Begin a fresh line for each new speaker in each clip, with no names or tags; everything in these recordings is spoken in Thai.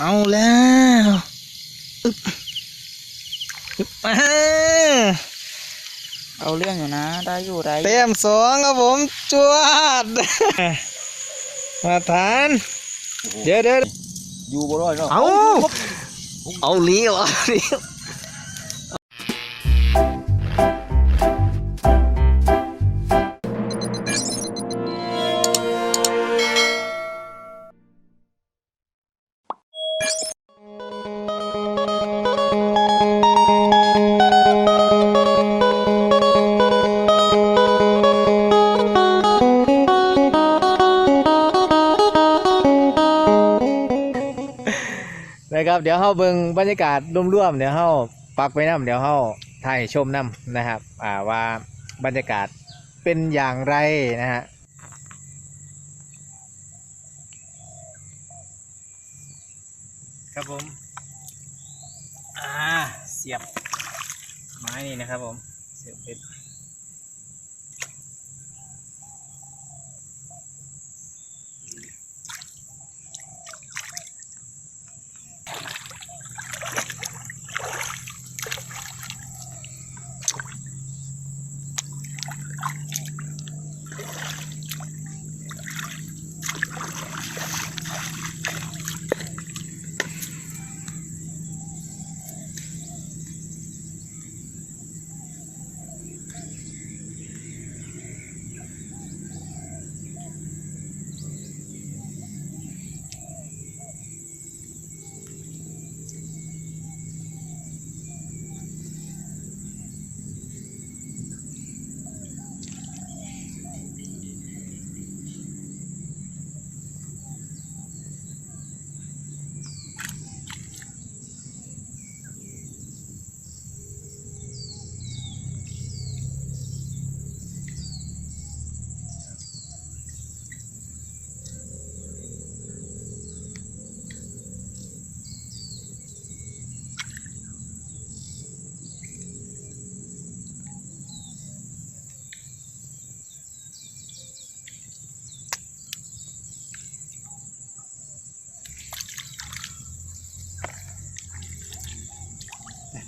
เอาแล้วอึ๊บอึ๊บมา
เอาเรื่องอยู่นะ ได้อยู่ได้อยู่
เต็มสองครับผมจวด มาทาน เดี๋ยวเดี๋ยว
อยู่บ่ร้อยเนาะ
เอาเอาเลี้ยวเอ ครับเดี๋ยวเฮาเบิ่งบรรยากาศร่วมๆเดี๋ยวเฮาปักไปน้ำเดี๋ยวเฮาถ่ายชมน้ำนะครับ อ่าว่าบรรยากาศเป็นอย่างไรนะฮะครับผม อ่า เสียบไม้นี่นะครับผม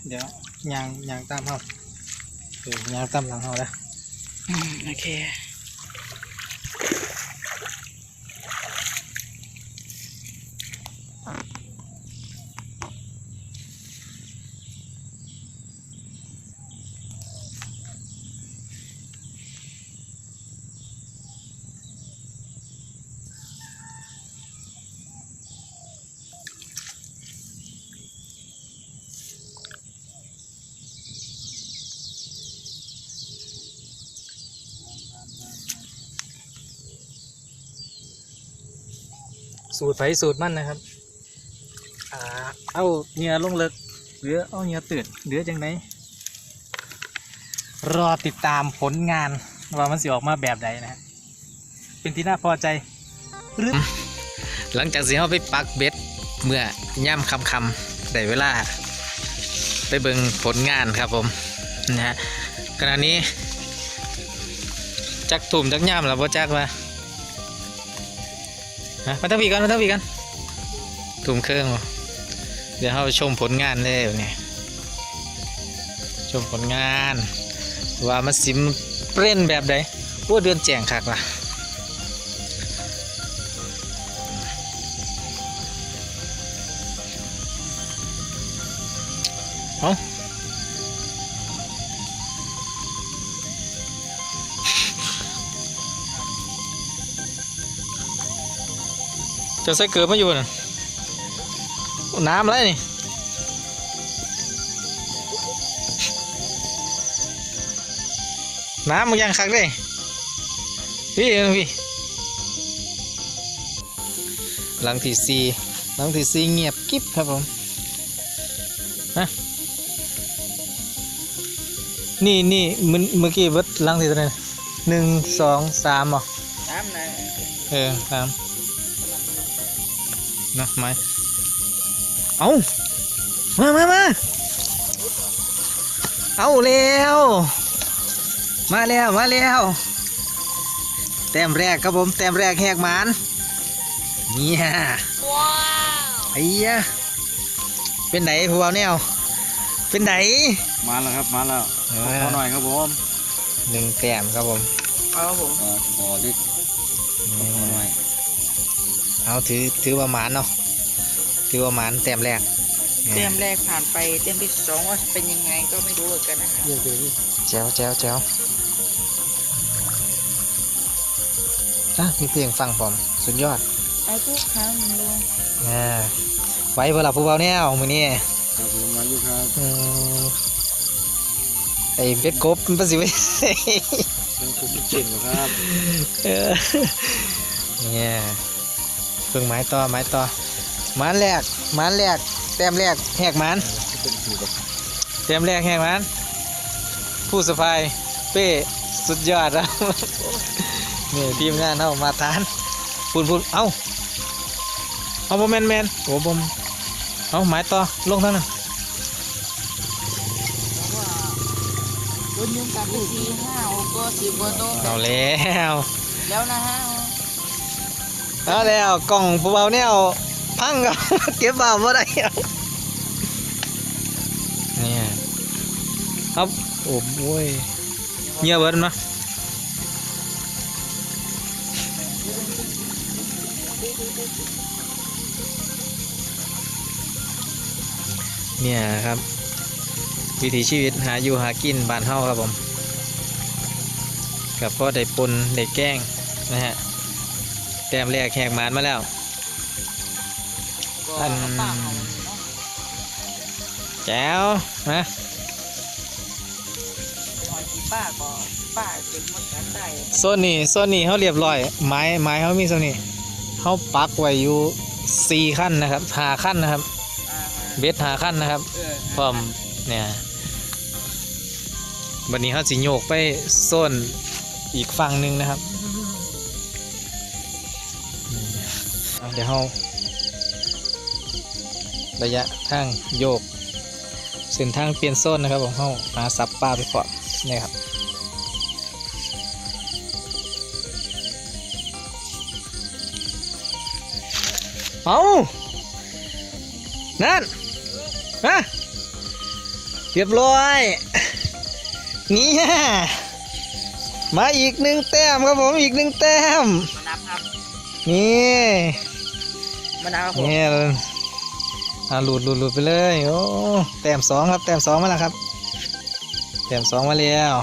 เดี๋ยวยางยางตามเขาเดี๋ยวยางตามหลังเขานะ
อืมโอเค
สูตรไผสูตรมันนะครับเอาเหงื่อลงเลิกหรือเอาเหงื่อตื่นหรือจังไดรอติดตามผลงานว่ามันสิออกมาแบบใดนะเป็นที่น่าพอใจหรือหลังจากสิเขาไปปักเบ็ดเมื่อย่ำคำคำได้เวลา ไปเบิ่งผลงานครับผมนะฮะขณะนี้จักตุ่มจักย่ำแล้วพ่จักว่า นะมาตั้งวีกันมาตั้งวีกันถุ่มเครื่องบ่เดี๋ยวเราชมผลงานเลยเนี่ยชมผลงาน ว่ามันสิมเปร่นแบบใดว่าเดือนแจงคักล่ะเอา จะใส่เกลือมาอยู่น่ะน้ำอะไรนี่น้ำมันยังคักเลยพี่เองพี่หลังที่สี่หลังที่สี่เงียบกิ๊บครับผมฮะนี่นี่มันเมื่อกี้เบิดหลังที่เท่าไหร่นะหนึ่งสองสามอะ
น้ำนะ
เออสาม นะไม้เอามามามาเอาแล้วมาแล้วมาแล้วแต้มแรกครับผมแต้มแรกแหกหมานเนี่ยไอ้ยะเป็นไหนผู้บ่าวแนวเป็นไหน
มาแล้วครับมาแล้ว
เอ
ขอหน่อยครับผม
หนึ่งแต้มครับผม
เอาครับผมขอเล็กขอหน่อย
เอาถือถือว่าหมานเนาะถือว่าหมานแต้มแรก
เต็มแรกผ่านไปเต็มที่สองว่าเป็นยังไงก็ไม่รู้เหมือนกันนะครับ
แจ๋วแจ๋วแจ๋วอะมีเพลงฟังผมสุดยอด
ไอ้ทุกครั้งเลย
อ่าไว้เวลาผู้เบาแนวมือนี้
ครับผมมาอยู่ครับ
อืมไอ้เป็ดกบมันประสิว
เป็นคุกเก่งครับ
เออเนี่ยเพิ่งไม้ต่อไม้ต่อหมันแรกหมันแรกแต้มแรกแหกหมัน
เป็นคือกับ
แต้มแรกแหกหมันผู้สะพายเป้สุดยอดแล้วนี่ทีมงานเอามาทานพูดพูดเอ้าเอาบ่แมนแมนโอ้บมเอาไม้ต่อลงเท่านั้น
รถยุ่งกันที่สี่ห้าหกก็สิบกว่าโต๊ะ
เอาแล้ว
แล้วนะฮะ
เอาแล้วกล่องผู้เบาเนี่ยพังกับเก็บเบาบ่ได้เอาเนี่ยเอาโอ้โยเงียบเบิดมาเนี่ยครับ วิถีชีวิตหาอยู่หากินบ้านเฮาครับผมกับพ่อได้ปนได้แกล้งนะฮะ ต้มแรกแหกหมานมาแล้ว
ก็
อัน
ป้าเขาเนาะ
แจ๋วนะ
หอยที่ป้าก็ป้าเป็นหมดกันได้
โซนนี้โซนนี้เขาเรียบร้อย ไม้ไม้เขามีโซนนี้เขาปักไว้อยู่สี่ขั้นนะครับหาขั้นนะครับ
อ่า
เบ็ดหาขั้นนะครับ
เออ
พร้อมเนี่ยวันนี้เขาสิโยกไปโซนอีกฝั่งหนึ่งนะครับเอา เดี๋ยวเขาระยะทางโยกเส้นทางเปลี่ยนโซนนะครับผมเขาหาซับปลาไปก่อนนี่ครับเอานั่นฮะเรียบร้อยนี่ฮะมาอีกหนึ่งแต้มครับผมอีกหนึ่งแต้ม
มานั บครับ
นี่
มานับครับผม
นี่อ่าหลุดหลุดหลุดไปเลยโอ้แต้มสองครับแต้มสองมาแล้วครับแต้มสองมาแล้ว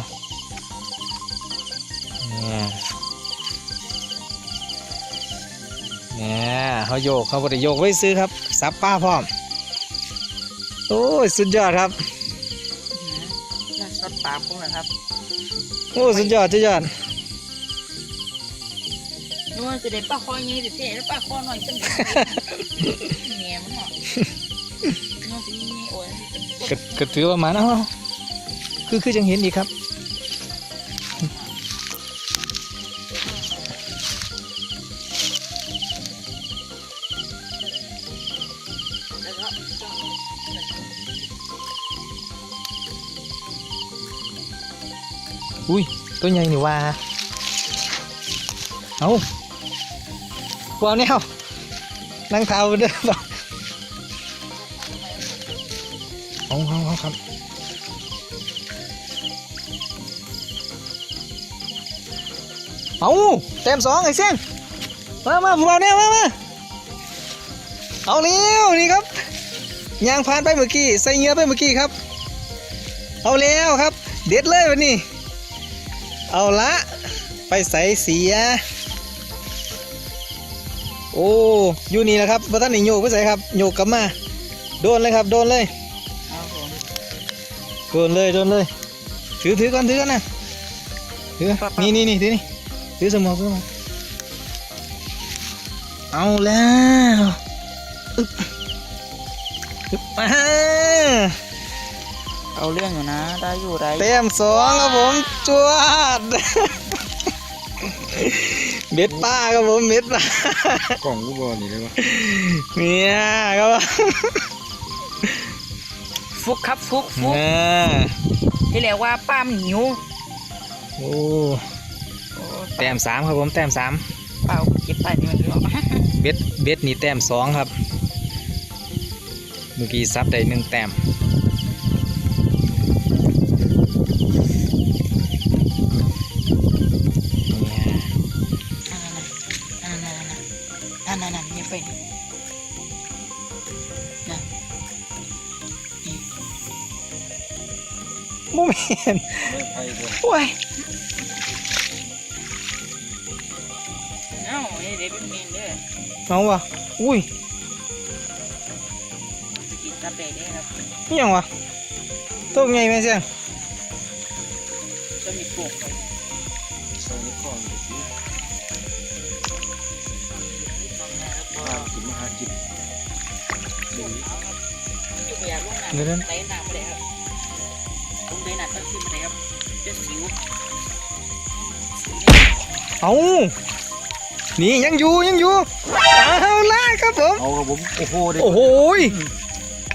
เนี่ยเนี่ยเขาโยกเขาบไดโยกไว้ซื้อครับซับป้าพร้อมโอ้ยสุดยอดครับ
น่าช็อตปากผมนะครับ
โอ้สุดยอดสุดยอด
นึกว่าจะได้ป้าคอยี่เด็ดๆแล้วป้าคอหน่อยจัง เงี้ยมันเหรอน่าจะมีโอ้ย
ก็ก็ถือว่ามาเนาะคือคือจังเห็นอีกครับอุ้ยตัวใหญ่นี่ว่าเอาวาวแนว นั่งเท้าไปด้อบ่เอาเอาเอาครับเอาเต็มสองไอ้เส้นมามาผู้บ่าวแนวมามาเอาเร็วนี่ครับยางผ่านไปเมื่อกี้ใส่เงือไปเมื่อกี้ครับ เอาแล้วครับ เด็ดเลยวันนี้ เอาละไปใส่เสีย โอ้อยู่นี่แหละครับบัท่านนี่โยกไปใส่ครับโยกกลับมา โดนเลยครับ โดนเลย
เอาผม
โดนเลยโดนเลยถือถือก่อนถือก่อนนะถือนี่นี่นี่ถือนี่ถือสมองถือสมองเอาแล้วอึ๊บอึ๊บมา
เอาเรื่องอยู่นะ ได้อยู่ได้
เต็มสองครับผมจวด เบ็ดป้าครับผมเบ็ดป้าก
ล่องกูบอลนี่เลยวะ
เนี่ยครับผม
ฟุกครับฟุกฟุก
เนี่ย
ที่เรียกว่าป้ามนหิว
โอ้
โอ้
แต้มสามครับผมแต้มสาม
เปล่าเก็บไปนี่มันเยอะ
เบ็ดเบ็ดนี่แต้มสองครับมื่อกี้ซับได้หนึ่งแต้ม โมเมน
ไม่ไปบน
โอ้ย
เอ้านี่เด็กเป็นเมนเด้อ
เอาวะอุ้ย
สกินซับได้เด้อครับ
นี่ยังวะตัวไงแม่เสียง
จะมีปุ่ม
ใส่ในกล่องดูสิ
แล้วก็
ตามกินมาหากินดู
อยู่ไปอยากลงน้ำ
เดี๋ยวนั้
น
เอานี่ยังอยู่ยังอยู่เอาล่ะครับผม
เอาครับผมโอ้โหเด็ก
โอ้โหย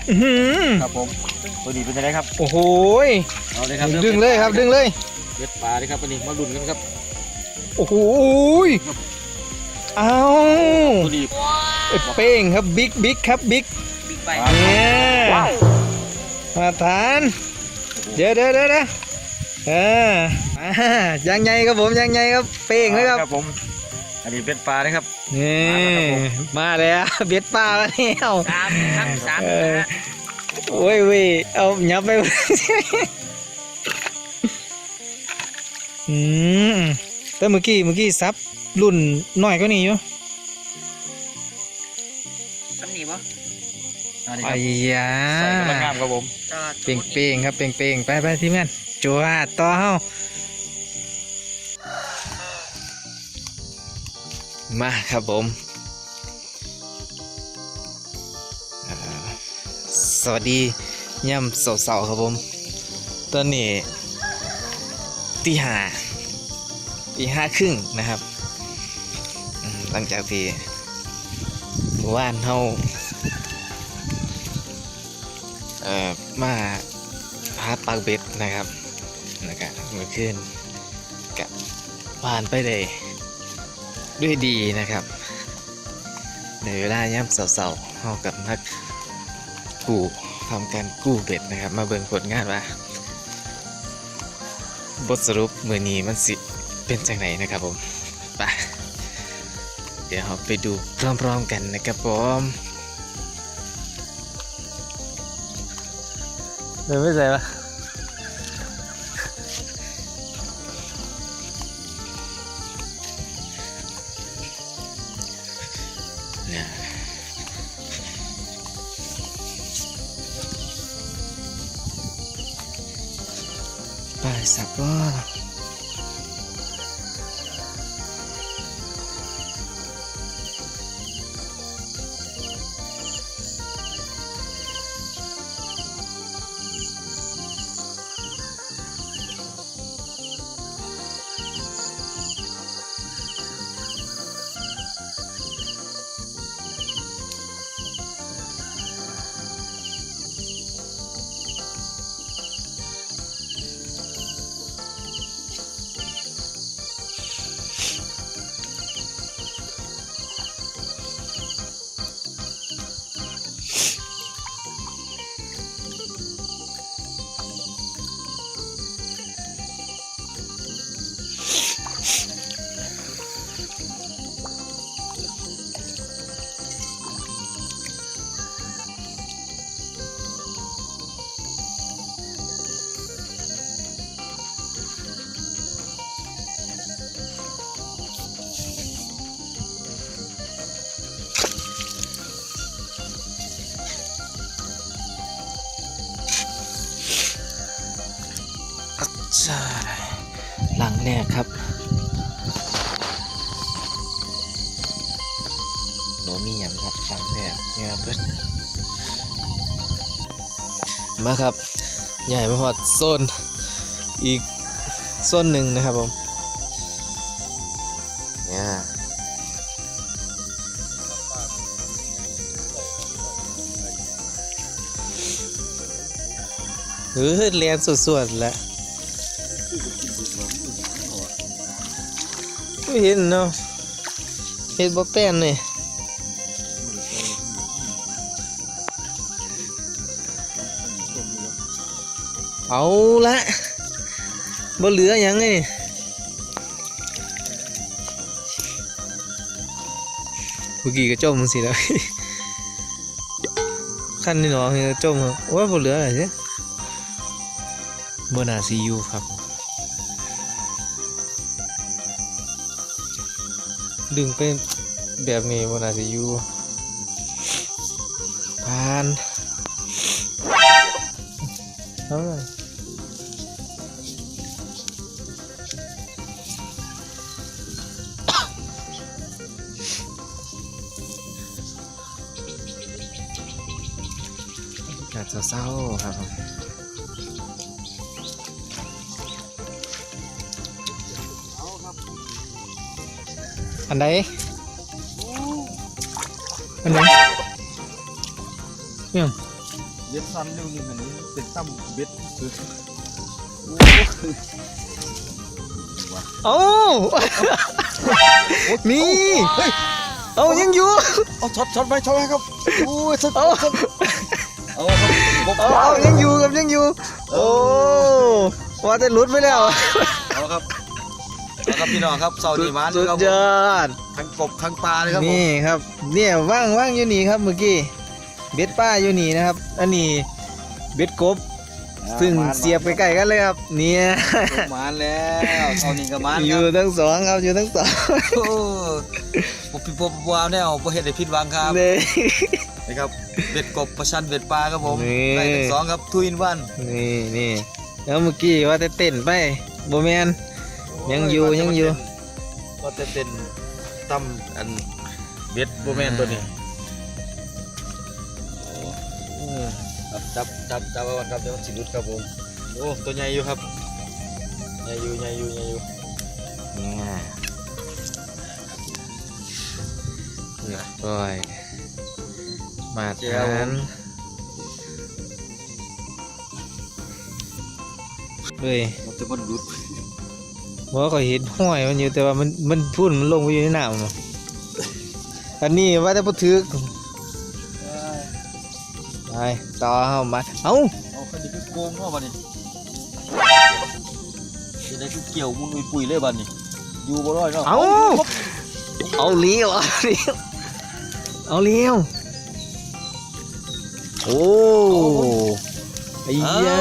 อื้อหือ
ครับผมตัวนี้เป็นยังไงครับ
โอ้โหย
เอาเลยครับ
ดึงเลยครับดึงเลย
เด็ดปลาเลยครับตัวนี้มาลุ้นกันครับ
โอ้โหยเอา
ตัวนี้
เอ้ยเป้งครับบิ๊กบิ๊กครับบิ๊ก
บิ๊กไบ
ว้าว
เนี่ยมาทานเดี๋ยวเดี๋ยวเดี๋ยวเดี๋ยวเอออ่ายังไงครับผมยังไงครับเป้งเลยครับ
ครับผม อันนี้เป็นปลานะครับ
นี่
มาแล้วครับผม
มาแล้วเบ็ดปลาแล้วเนี่ย
สามครับสาม
เออ
นะฮะ
โอ้ยเว้ยเอายับไปอืมแต่เมื่อกี้เมื่อกี้ซับรุ่นน้อยก็นี่อยู่
ตำหนิปะ
อันนี้ค
ไอ้
รับ
ยา
ใส่กำลังงามครับผม
จะ
เป่งเป่งๆครับเป่งเป่งๆไปไปทีมงาน จัวดต่อเฮามาครับผม สวัสดีย่ำเสาๆครับผม ตอนนี้ตีห้าตีห้าครึ่งนะครับ หลังจากที่เมื่านเฮาเอ่อมาพาปักเบ็ดนะครับ นะครับเมื่อคืนกับผ่านไปเลยด้วยดีนะครับ ในเวลาย่ำเสาๆเฮากับนักกู้ทำการกู้เบ็ดนะครับ มาเบิ่งผลงานว่าบทสรุปมือนี้มันสิเป็นจังไหนนะครับผมไปเดี๋ยวเราไปดูพร้อมๆกันนะครับผมเดินไม่ใส่ปะ เนี่ย หลังแรกครับโนมีอย่างครับหลังแรกเนี่ยเพิ่นมาครับ ใหญ่มาหอดโซนอีกโซนหนึ่งนะครับผมเนี่ยเออเรียนสวดๆแล้ว ไม่เห็นเนาะเห็นบ่แป้นเลยเอาละบ่เหลือหยังไงนี่เมื่อกี้ก็จมมึงสิแล้วขั้นนี่หนอคือจมเหรอโอ้ยบ่เหลืออะไรเสียบ่น่าซียูครับ ดึงไปแบบนี้บ่น่าซียูผ่านเอาเลยอากาศเศร้าครับ อันใดอันไหนเนี่ย
เบ็ดซ้ำเร็วนึงอันนี้เป็นตั้มเบ็ดคือ
โอ้นี่เอายังอยู่
เอาช็อตช็อตไปช็อตไปครับโอ้ยช็อต
เอา
เอาครับกบ
เอาเอายังอยู่ครับยังอยู่โอ้ว่าแต่หลุดไปแล้ว
เอาครับเอา ครับพี่น้องครับเสาร์นี้มา
สุด
ครับ
ยอด
ทั้งกบทั้งปลาเลยครับผม
นี่ครับ เนี่ยว่างว่างอยู่นี่ครับเมื่อกี้ เบ็ดป้าอยู่นี่นะครับ อันนี้เบ็ดกบ ซึ่งเสียบไปใกล้กันเลยครับ เนี่ย
มาแล้วเสาร์นี้ก็มา
อ
ค
ยู่
รับ
ทั้งสองครับอยู่ทั้งสอง
โอ้ผมพี่ผมวาวแนวประเฮ็ดให้ผิดหวังครับ
เนี่ย
นะครับเบ็ดกบประชันเบ็ดปลาครับผม
นี่
ได้ทั้งสองครับทุยนวัน
นี่นี่แล้วเมื่อกี้ว่าแต่เต้นไปโบแมน ยังอยู่ยังอยู่
ก็จะเป็นตั้มอันเบ็ดโบแมนตัวนี้ครับจับจับจับเอาก่อนครับเดี๋ยวมันสิหลุดครับผมโอ้ตัวใหญ่อยู่ครับใหญ่อยู่ใหญ่อยู่ใหญ่อยู่
เนี่ยเรียบร้อยมาทานเฮ้ย
มันจะมันหลุด
ว่าก็เห็นห้อยมันอยู่แต่ว่ามันมันพุ่นมันลงไปอยู่ในน้ำเนาะอันนี้ว่าแต่พอถือไปต่อเข้ามาเอ้า
เอาคันนี้คือโกงเนาะบัดนี้จะได้คือเกี่ยวมุนอุยปุยเลยบัดนี้อยู่บ่ร้อยเนาะ
เอาเอาเลี้ยวเอาเลี้ยวเอาเลี้ยวโอ้ ไอ้เหี้ย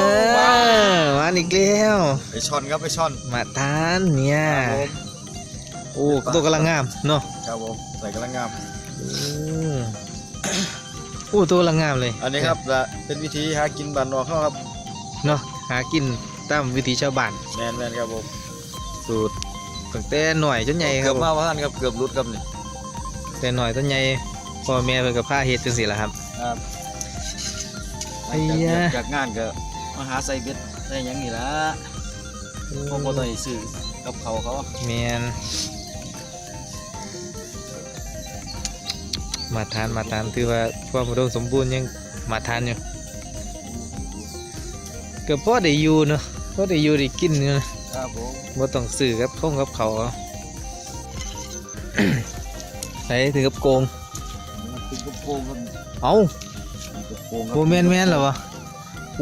มาอีกแล้ว
ไปช่อนครับไปช่อน
มาทานเนี่ย
ครับผม
โอ้ตัวกำลังงามเนาะ
ครับผมใส่กำลังงาม
อืมโอ้ตัวกำลังงามเลย
อันนี้ครับละเป็นวิธีหากินบ้านนอกเขาครับ
เนาะหากินตามวิถีชาวบ้าน
แมนแมนครับผม
สูตรตั้งแต่หน่อยจนใหญ่ค
เกื
รั
อ
บบ
มาว่าท่านครับเกือบหลุดครับนี่
แต่หน่อยจนใหญ่พ่อแม่เพิ่นกับผ้าเฮ็ดจังซี่ล่ะครับ
ครับ
ไอ้
จาก
ยะ
เวียกจากงานก็มาหาใส่เบ็ดได้หยังนี่ละเขาบ่ต้องให้ซื้อกับเขาวเขา
แมนมาทานมาทานถือว่าความอุดมสมบูรณ์ยังมาทานอยู่ก็พอได้อยู่เนาะพอได้อยู่ได้กินอยู่นะครับ
ผม
บ่ต้องซื้อกับข้องกับเขาวเอาใส่ถึงกับโกง
มันเป็นกระโปรงครับ
เอา
เป็นกระโปรงครั
โบแมนแมนเหรอวะ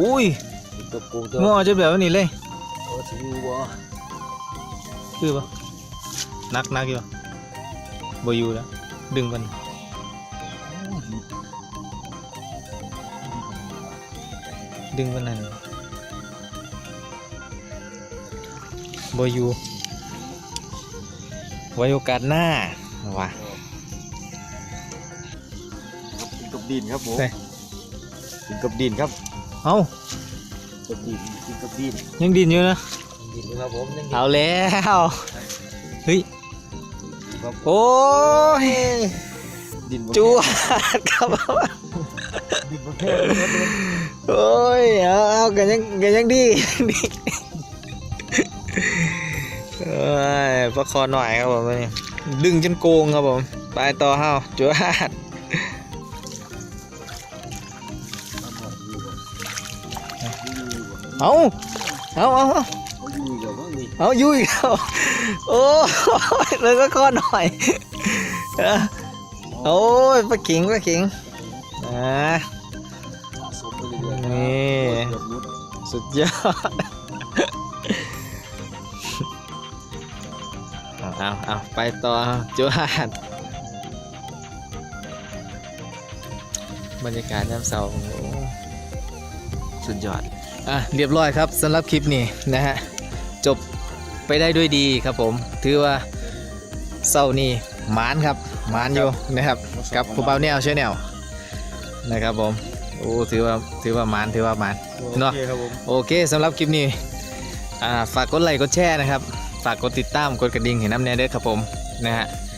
อุ้ย
เป็นกระโปรงตัว
งอจะแบบนี้เลย
โอ้สิอยู่บ่
คือปะนักนักอยู่ปะบอยู่แล้วดึงมันดึงมันนั่นบอยู่ไว้โอกาสหน้าว่ะ
ครับเป็นกับดินครับผม
ใส่
เป็นกับดินครับ
เอ้า
กับดินเป็นกับดิน
ยังดินอยู่นะ
ดินครับผมยังดิน
เอาแล้วเฮ้ย
ครับ
โอ้ย
ดินบ่
จวดครับ
ดินประเภทนี้ครับผม
โอ้ยเอาเอากันยังกันยังดียังดีเอ้ยประคอหน่อยครับผมนี่ดึงจนโกงครับผมไปต่อเฮาจวด เอาเอาเอาเอา
เขายู่กับว่านี่
เอาโอ้ยเลยก็ข้อหน่อยโอ้ยปลาขิงปลาขิงอ่านี่สุดยอดเอาเอาไปต่อจวดบรรยากาศยามเสาสุดยอด อะเรียบร้อยครับสำหรับคลิปนี้นะฮะจบไปได้ด้วยดีครับผมถือว่าเศร้านี่หมานครับหมานอยู่นะครับกับผู้เบาแนวเชื่อแนวนะครับผมโอ้ถือว่าถือว่าหมานถือว่าหมานเนาะ
โอเคครับผม
โอเคสำหรับคลิปนี้อ่าฝากกดไลค์กดแชร์นะครับ ฝากกดติดตามกดกระดิ่งเห็นน้ำแน่เด้อครับผมนะฮะ